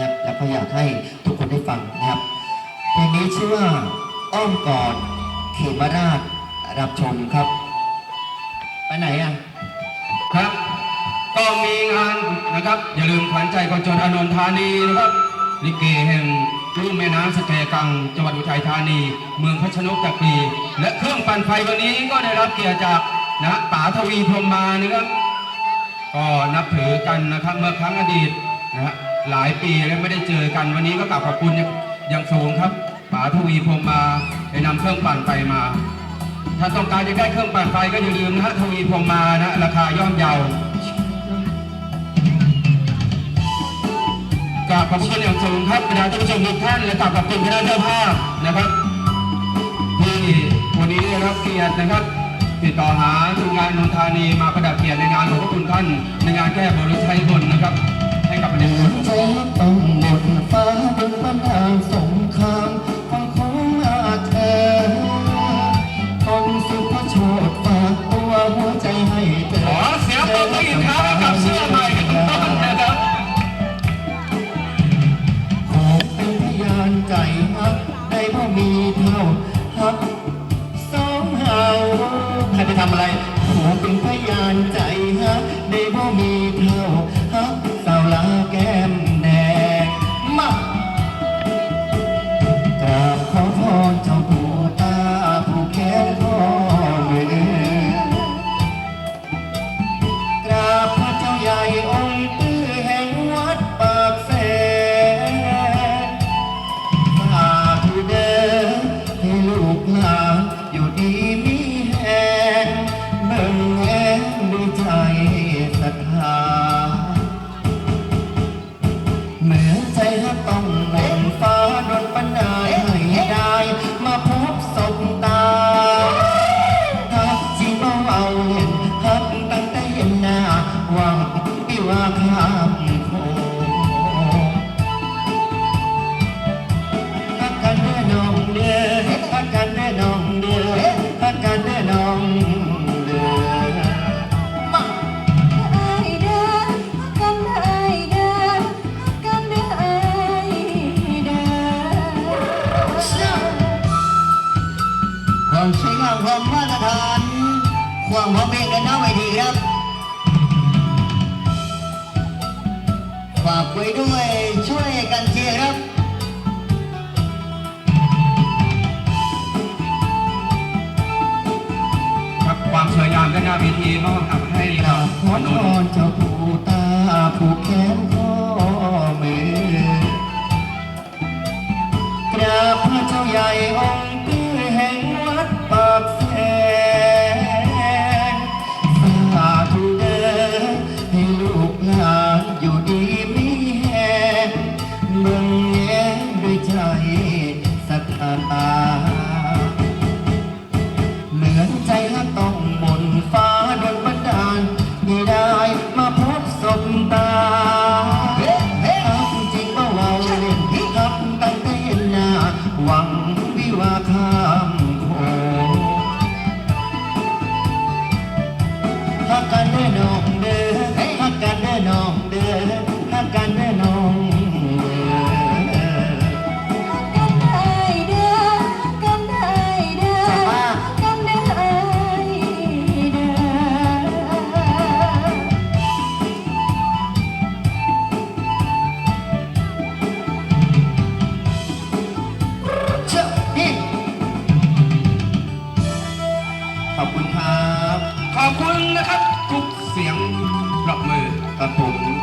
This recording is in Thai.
นะครับ แล้วก็อยากให้ทุกคนได้ฟังนะครับเพลงนี้ชื่อว่าอ้อมกอดเขมราชรับชมครับ ไปไหนอะครับ ก็มีงานนะครับ อย่าลืมขวัญใจคนจนอนนทธานีนะครับลิเกแห่งรุ่มแม่น้ำสแกกังจังหวัดอุทัยธานี เมืองพัชนกจักรีและเครื่องปั่นไฟวันนี้ก็ได้รับเกียรติจากนะป๋าทวีพรหมมานะครับก็นับถือกันนะครับเมื่อครั้งอดีตนะฮะ หลายปีแล้วไม่ได้เจอกัน วันนี้ก็กราบขอบคุณอย่างสูงครับป๋าทวีพรมมาได้นำเครื่องปั่นไฟมา ถ้าต้องการจะได้เครื่องปั่นไฟก็อย่าลืมนะฮะทวีพรมมานะราคาย่อมเยากราบขอบคุณอย่างสูงครับบรรดาท่านผู้ชมทุกท่านและกราบขอบคุณคณะเจ้าภาพนะครับที่วันนี้ได้รับเกียรตินะครับ ติดต่อหาทีมงานนนทานีมาประดับเกียรติในงานของพระคุณท่าน ในงานแก้บนรถไฟบนนะครับ ให้กับประเด็นใจต้องหมดฟ้าบนบันดาลสงครามฟังของอาเธอคนสุภโชดฝากตัวหัวใจให้เธอขอเสียงปรบมืออีกครั้งให้กับเสื้อใหม่กันทุกท่านนะครับขอเป็นพยานใจฮักได้พ่มีเท่าฮักสองเฮาใครไปทำอะไรขอเป็นพยานใจฮักได้พ่มีเท่า ฮักสาวลาแก้มแดงมากราบขอพรเจ้าปู่ตาผู้แค้นพ่อมือกราบพระเจ้าใหญ่องค์ตื้อแห่งวัดปากแสนฝากผู้เดินให้ลูกหลานอยู่ดีมีแหงเบิ่งแงด้วยใจ หน้าหวังวิวาข้ามโคงฮักกันเด้อน้องเด้อฮักกันเด้อน้องเด้อฮักกันเด้อน้องเด้อความสวยงามความมาตรฐานความพอเพียงกันหน้าเวทีครับ ฝากไว้ด้วยช่วยกันเชียร์ครับครับความสวยงามด้านหน้าเวทีมอบให้กราบขออนพนท์รเจ้าปู่ตาผูกแขนข้อ ฮักกันเด้อน้องเด้อฮักกันเด้อน้องเด้อฮักกันเด้อน้อง ขอ